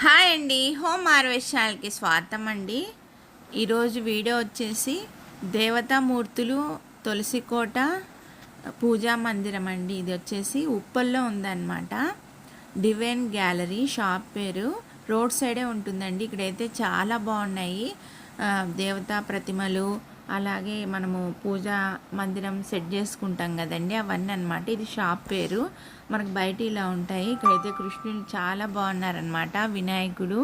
Hi అండి home ఆర్వేశాలకి స్వాగతం అండి ఈరోజు వీడియో వచ్చేసి దేవతామూర్తులు తులసికోట పూజా మందిరం అండి ఇది వచ్చేసి ఉప్పల్లో ఉందన్నమాట. డివైన్ గ్యాలరీ షాప్ పేరు. రోడ్ సైడే ఉంటుందండి. ఇక్కడైతే చాలా బాగున్నాయి. దేవతా ప్రతిమలు అలాగే మనము పూజా మందిరం సెట్ చేసుకుంటాం కదండి అవన్నీ అనమాట ఇది షాప్ పేరు. మనకు బయట ఇలా ఉంటాయి. ఇక్కడైతే కృష్ణుడు చాలా బాగున్నారనమాట వినాయకుడు.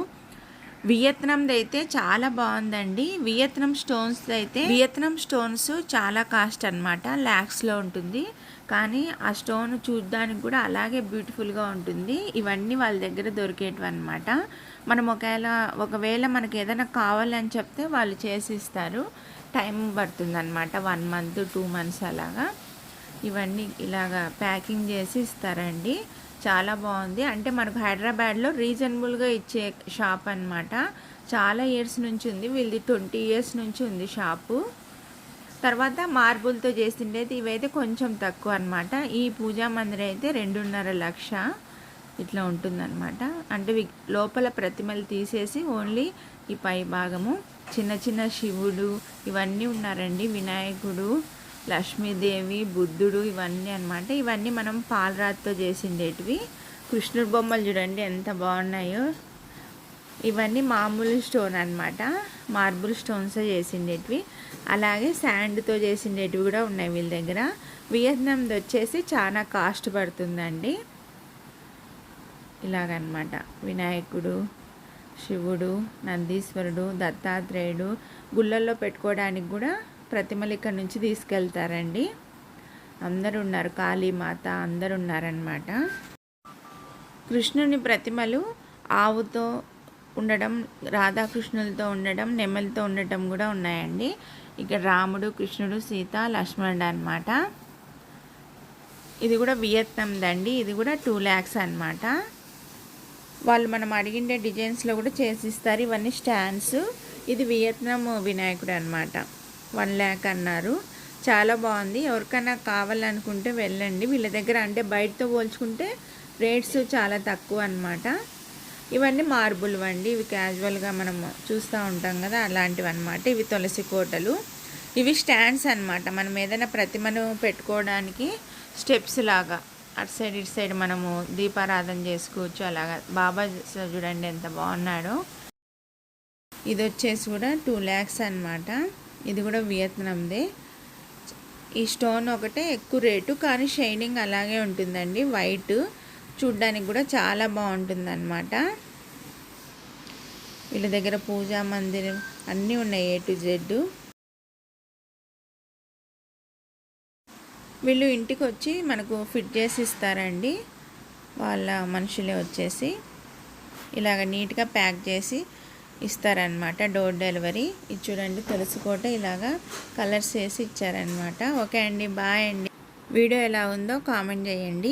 వియత్నంది అయితే చాలా బాగుందండి. వియత్నం స్టోన్స్ అయితే వియత్నం స్టోన్స్ చాలా కాస్ట్ అనమాట ల్యాక్స్లో ఉంటుంది. కానీ ఆ స్టోన్ చూడ్డానికి కూడా అలాగే బ్యూటిఫుల్గా ఉంటుంది. ఇవన్నీ వాళ్ళ దగ్గర దొరికేటివి అనమాట మనం ఒకవేళ ఒకవేళ మనకి ఏదైనా కావాలని చెప్తే వాళ్ళు చేసి ఇస్తారు. టైం పడుతుంది అనమాట వన్ మంత్ టూ మంత్స్ అలాగా. ఇవన్నీ ఇలాగా ప్యాకింగ్ చేసి ఇస్తారండి. చాలా బాగుంది. అంటే మనకు హైదరాబాద్లో రీజనబుల్గా ఇచ్చే షాప్ అన్నమాట. చాలా ఇయర్స్ నుంచి ఉంది. వీళ్ళది ట్వంటీ ఇయర్స్ నుంచి ఉంది షాపు. తర్వాత మార్బుల్తో చేసిండేది ఇవైతే కొంచెం తక్కువ అనమాట ఈ పూజా మందిరం అయితే రెండున్నర లక్ష. ఇట్లా ఉంటుందన్నమాట. అంటే లోపల ప్రతిమలు తీసేసి ఓన్లీ ఈ పై భాగము చిన్న చిన్న శివుడు ఇవన్నీ ఉన్నారండి. వినాయకుడు లక్ష్మీదేవి బుద్ధుడు ఇవన్నీ అన్నమాట. ఇవన్నీ మనం పాలరాతితో చేసిండేటివి. కృష్ణుడు బొమ్మలు చూడండి ఎంత బాగున్నాయో. ఇవన్నీ మామూలు స్టోన్ అనమాట మార్బుల్ స్టోన్స్ చేసిండేటివి. అలాగే శాండ్తో చేసిండేటివి కూడా ఉన్నాయి వీళ్ళ దగ్గర. వియత్నాంది వచ్చేసి చాలా కాస్ట్ పడుతుందండి. ఇలాగనమాట. వినాయకుడు శివుడు నందీశ్వరుడు దత్తాత్రేయుడు గుళ్ళల్లో పెట్టుకోవడానికి కూడా ప్రతిమలు ఇక్కడ నుంచి తీసుకెళ్తారండి. అందరు ఉన్నారు కాళీమాత అందరు ఉన్నారనమాట కృష్ణుని ప్రతిమలు ఆవుతో ఉండడం రాధాకృష్ణులతో ఉండడం నెమలితో ఉండటం కూడా ఉన్నాయండి. ఇక్కడ రాముడు కృష్ణుడు సీత లక్ష్మణుడు అనమాట. ఇది కూడా వియత్నందండి. ఇది కూడా టూ ల్యాక్స్ అనమాట. వాళ్ళు మనం అడిగిండే డిజైన్స్లో కూడా చేసిస్తారు. ఇవన్నీ స్టాండ్స్. ఇది వియత్నాం వినాయకుడు అనమాట వన్ ల్యాక్ అన్నారు. చాలా బాగుంది. ఎవరికైనా కావాలనుకుంటే వెళ్ళండి. వీళ్ళ దగ్గర అంటే బయటతో పోల్చుకుంటే రేట్స్ చాలా తక్కువ అనమాట ఇవన్నీ మార్బుల్ వండి ఇవి క్యాజువల్గా మనం చూస్తూ ఉంటాం కదా అలాంటివి అనమాట ఇవి తులసి కోటలు. ఇవి స్టాండ్స్ అన్నమాట. మనం ఏదైనా ప్రతిమను పెట్టుకోవడానికి స్టెప్స్ లాగా. అటు సైడ్ ఇటు సైడ్ మనము దీపారాధన చేసుకోవచ్చు. అలాగా బాబా చూడండి ఎంత బాగున్నాడో. ఇది వచ్చేసి కూడా టూ ల్యాక్స్ అన్నమాట. ఇది కూడా వియత్నందే. ఈ స్టోన్ ఒకటే ఎక్కువ రేటు కానీ షైనింగ్ అలాగే ఉంటుందండి. వైట్ చూడ్డానికి కూడా చాలా బాగుంటుందన్నమాట. వీళ్ళ దగ్గర పూజా మందిరం అన్నీ ఉన్నాయి ఏ టు జెడ్ వీళ్ళు ఇంటికి వచ్చి మనకు ఫిట్ చేసి ఇస్తారండి. వాళ్ళ మనుషులే వచ్చేసి ఇలాగ నీట్గా ప్యాక్ చేసి ఇస్తారనమాట డోర్ డెలివరీ. ఇది చూడండి తులసికోట ఇలాగా కలర్స్ వేసి ఇచ్చారనమాట ఓకే అండి బాయ్ అండి. వీడియో ఎలా ఉందో కామెంట్ చేయండి.